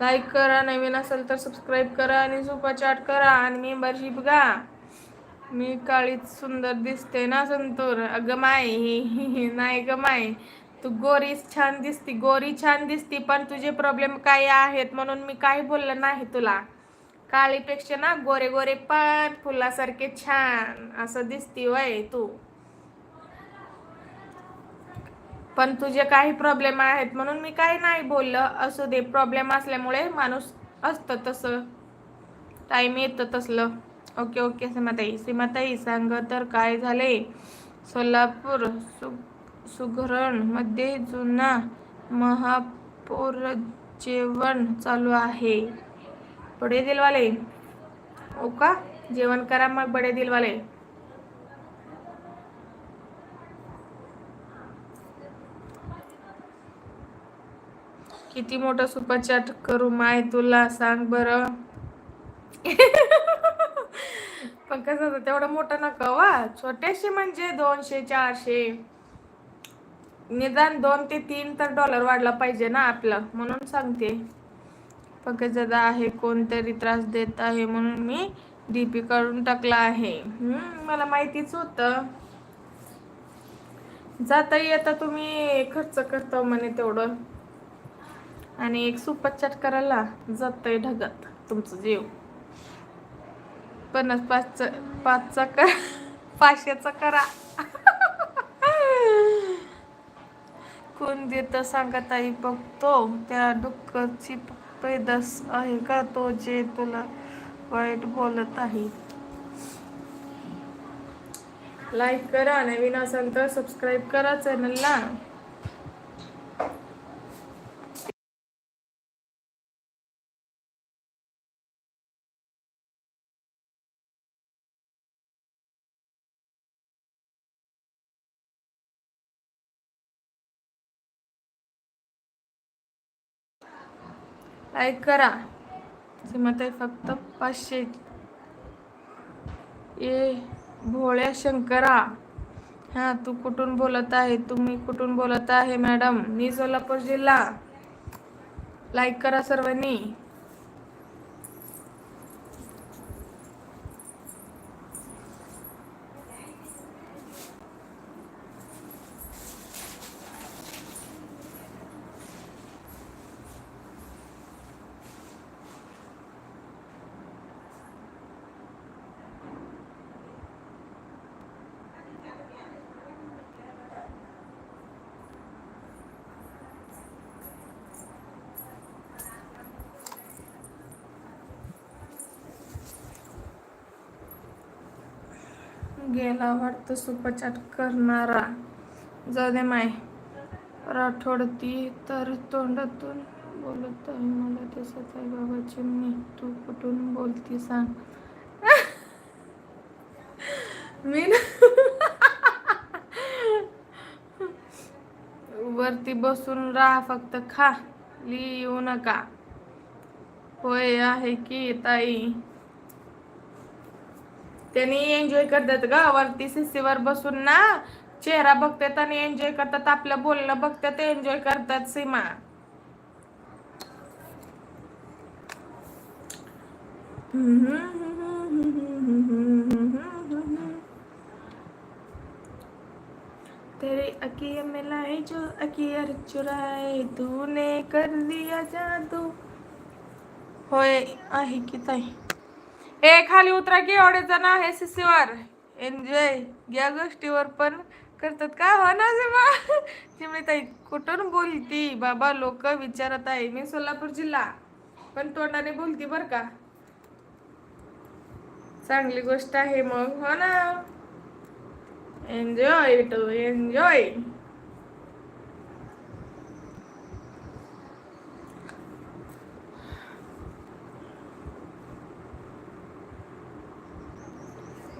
Like करा नवीन असेल तर सबस्क्राईब करा आणि सुपर चॅट करा आणि मेंबरशिप घ्या. मी काळीच सुंदर दिसते ना संतूर? अगं माय नाही ग माय तू गोरी छान दिसती गोरी छान दिसती पण तुझे प्रॉब्लेम काय आहेत म्हणून मी काही बोललं नाही तुला. काळीपेक्षा ना गोरे गोरे पण फुलासारखे छान असं दिसती वय तू. पण तुझे काही प्रॉब्लेम आहेत म्हणून मी काही नाही बोललं. असू दे प्रॉब्लेम असल्यामुळे माणूस असतं तसं. टाईम येतं तसलं. ओके ओके सीमाताई. सीमाताई सांग तर काय झाले? सोलापूर सु सुगरणमध्ये जुना महापौर जेवण चालू आहे. बडे दिलवाले. ओ का? जेवण करा मग बडे दिलवाले. किती मोठं सुपरचॅट करू माय तुला? सांग बरं. पण कसं होतं तेवढं मोठं नका वा हो, छोटेसे म्हणजे दोनशे चारशे. निदान दोन ते तीन तर डॉलर वाढला पाहिजे ना आपलं म्हणून सांगते. पंकज दादा आहे कोणतरी त्रास देत आहे म्हणून मी डीपी काढून टाकला आहे. मला माहितीच होतं. जाता येता तुम्ही खर्च करता म्हणे तेवढं. आणि एक सुपरचॅट करायला जातंय ढगात तुमचं जीव. पन्नास पाचचा पाचचा करा पाचशेचा करा. कोण देत सांगत ताई बघतो. त्या डुक्करची पैदास आहे का तो जे तुला वाईट बोलत आहे. लाईक करा नवीन असेल तर सबस्क्राईब करा चॅनलला लाईक करा. सीमाताई फक्त पाचशे. ए भोळ्या शंकरा. हां तू कुठून बोलत आहे? तुम्ही कुठून बोलत आहे मॅडम? मी सोलापूर जिल्हा. लाईक करा सर्वांनी. गेला वाटतं सुपरचाट करणारा. जाऊ दे माय. राठोड ती तर तोंडातून बोलत आहे मला दिसत आहे बाबा चिमणी तू कुठून बोलती सांग. मी वरती बसून राहा फक्त खा. येऊ नका. होय आहे की ताई? त्यांनी एन्जॉय करतात ग. वरती सीसीवर बसून ना चेहरा बघतात आणि एन्जॉय करतात. आपलं बोलणं बघतात एन्जॉय करतात सीमा. तेरे अकिया में लाए जो अकियर चुराए तूने कर दिया जादू। होय आहे की ताई? ए खाली उतरा की एवढे जण आहे सीसीवर एन्जॉय या गोष्टीवर पण करतात का? हो ना चिमणी ताई कुठून बोलती? बाबा लोक विचारत आहे. मी सोलापूर जिल्हा. पण तोंडाने बोलती बर का? चांगली गोष्ट आहे मग. हो ना. एन्जॉय टू एन्जॉय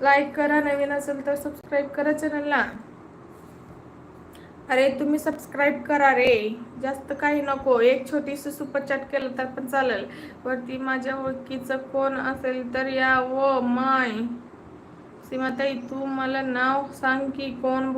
लाईक करा नवीन असेल तर सबस्क्राईब करा चॅनलला अरे तुम्ही सबस्क्राईब करा रे. जास्त काही नको. एक छोटीशी सुपरचॅट केलं तर पण चालेल. वरती माझ्या ओळखीचं कोण असेल तर या व माय सीमाताई तू मला नाव सांग की कोण